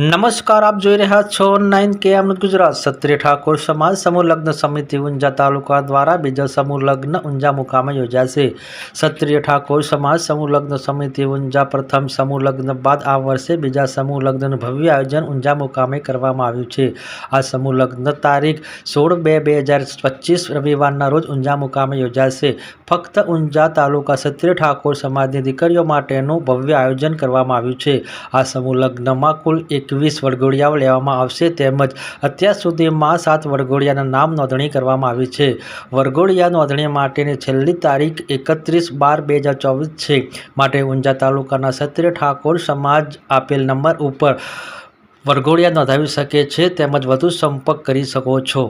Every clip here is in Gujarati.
નમસ્કાર, આપ જોઈ રહ્યા છો નાઇન કે અમૃત ગુજરાત. ક્ષત્રિય ઠાકોર સમાજ સમૂહ લગ્ન સમિતિ ઊંઝા તાલુકા દ્વારા બીજા સમૂહ લગ્ન ઊંઝા મુકામે યોજાશે ક્ષત્રિય ઠાકોર સમાજ સમૂહ લગ્ન સમિતિ ઊંઝા પ્રથમ સમૂહ લગ્ન બાદ આ વર્ષે બીજા સમૂહ લગ્નનું ભવ્ય આયોજન ઊંઝા મુકામે કરવામાં આવ્યું છે. આ સમૂહ લગ્ન તારીખ સોળ બે બે હજાર પચીસ રવિવારના રોજ ઊંઝા મુકામે યોજાશે ફક્ત ઊંઝા તાલુકા ક્ષત્રિય ઠાકોર સમાજની દીકરીઓ માટેનું ભવ્ય આયોજન કરવામાં આવ્યું છે. આ સમૂહ લગ્નમાં કુલ એકવીસ વરઘોડિયાઓ લેવામાં આવશે તેમજ અત્યાર સુધીમાં સાત વરઘોડિયાના નામ નોંધણી કરવામાં આવી છે. વરઘોડિયા નોંધણી માટેની છેલ્લી તારીખ એકત્રીસ બાર બે હજાર ચોવીસ છે. માટે ઊંઝા તાલુકાના ક્ષત્રિય ઠાકોર સમાજ આપેલ નંબર ઉપર વરઘોડિયા નોંધાવી શકે છે તેમજ વધુ સંપર્ક કરી શકો છો.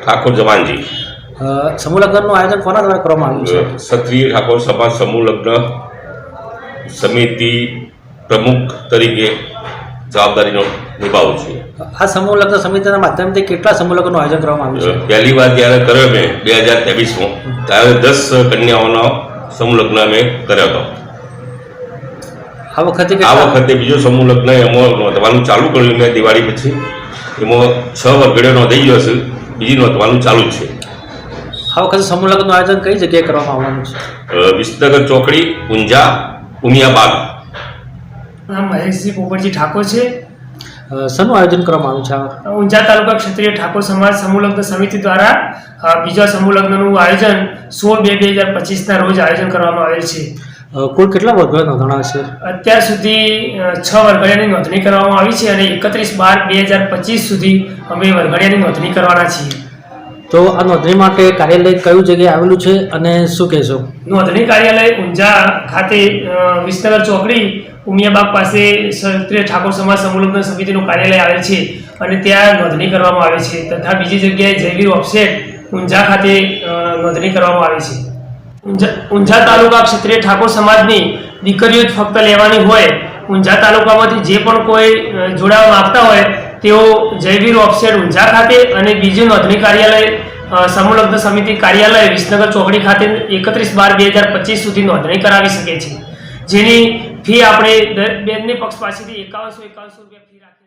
ઠાકોર જવાનજી. સમૂહ લગ્નનું આયોજન કોના દ્વારા કરવામાં આવ્યું ક્ષત્રિય ઠાકોર સમાજ સમૂહ લગ્ન સમિતિ પ્રમુખ તરીકે જવાબદારીનો નિભાવું છું. આ સમૂહ લગ્ન સમિતિના માધ્યમથી કેટલા સમૂહ લગ્નનું આયોજન કરવામાં આવ્યું પહેલી વાર જ્યારે કર્યો મેં બે હજાર ત્રેવીસમાં. ત્યારે દસ કન્યાઓનો સમૂહ લગ્ન અમે કર્યો હતો. આ વખતે આ વખતે બીજો સમૂહ લગ્ન એમાં નોંધવાનું ચાલુ કર્યું મેં દિવાળી પછી. એમાં છ વગેરેનો નોંધાઈ ગયો છે બીજી નોંધવાનું ચાલુ જ છે. આ વખતે સમૂહ લગ્નનું આયોજન કઈ જગ્યાએ કરવામાં આવવાનું છે? વિસનગર ચોકડી ઊંઝા ઉમિયાબાગ. નામ મહેશજી પોપટજી ઠાકોર છે? શેનું આયોજન કરવામાં આવ્યું છે આ? ઊંઝા તાલુકા ક્ષત્રિય ઠાકોર સમાજ સમૂહલગ્ન સમિતિ દ્વારા બીજા સમૂહલગ્નનું આયોજન સોળ બે બે હજાર પચીસના રોજ આયોજન કરવામાં આવેલ છે. કુલ કેટલા વર્ગો નોંધણા છે? અત્યાર સુધી છ વરઘડિયાની નોંધણી કરવામાં આવી છે અને એકત્રીસ બાર બે હજાર પચીસ સુધી અમે વરઘડિયાની નોંધણી કરવાના છીએ. તો આ નોંધણી માટે કાર્યાલય કયું જગ્યાએ આવેલું છે અને શું કહેશો? નોંધણી કાર્યાલય ઊંઝા ખાતે વિસ્તાર ચોકડી ઉમિયાબાગ પાસે ક્ષત્રિય ઠાકોર સમાજ સંલગ્ન સમિતિનું કાર્યાલય આવેલ છે અને ત્યાં નોંધણી કરવામાં આવે છે. તથા બીજી જગ્યાએ જયવીર ઓફસેટ ઊંઝા ખાતે નોંધણી કરવામાં આવે છે. ઊંઝા ઊંઝા તાલુકા ક્ષત્રિય ઠાકોર સમાજની દીકરીઓ જ ફક્ત લેવાની હોય, ઊંઝા તાલુકામાંથી જે પણ કોઈ જોડાવા માગતા હોય, તેઓ જયવીર ઓફસેટ ઊંઝા ખાતે અને બીજું નોંધણી કાર્યાલય સમૂહ સમિતિ કાર્યાલય વિસનગર ચોકડી ખાતે એકત્રીસ બાર બે હજાર પચીસ સુધી નોંધણી કરાવી શકે છે. જેની ફી આપણે બંને પક્ષ પાસેથી એકાવનસો એકાવનસો રૂપિયા ફી રાખી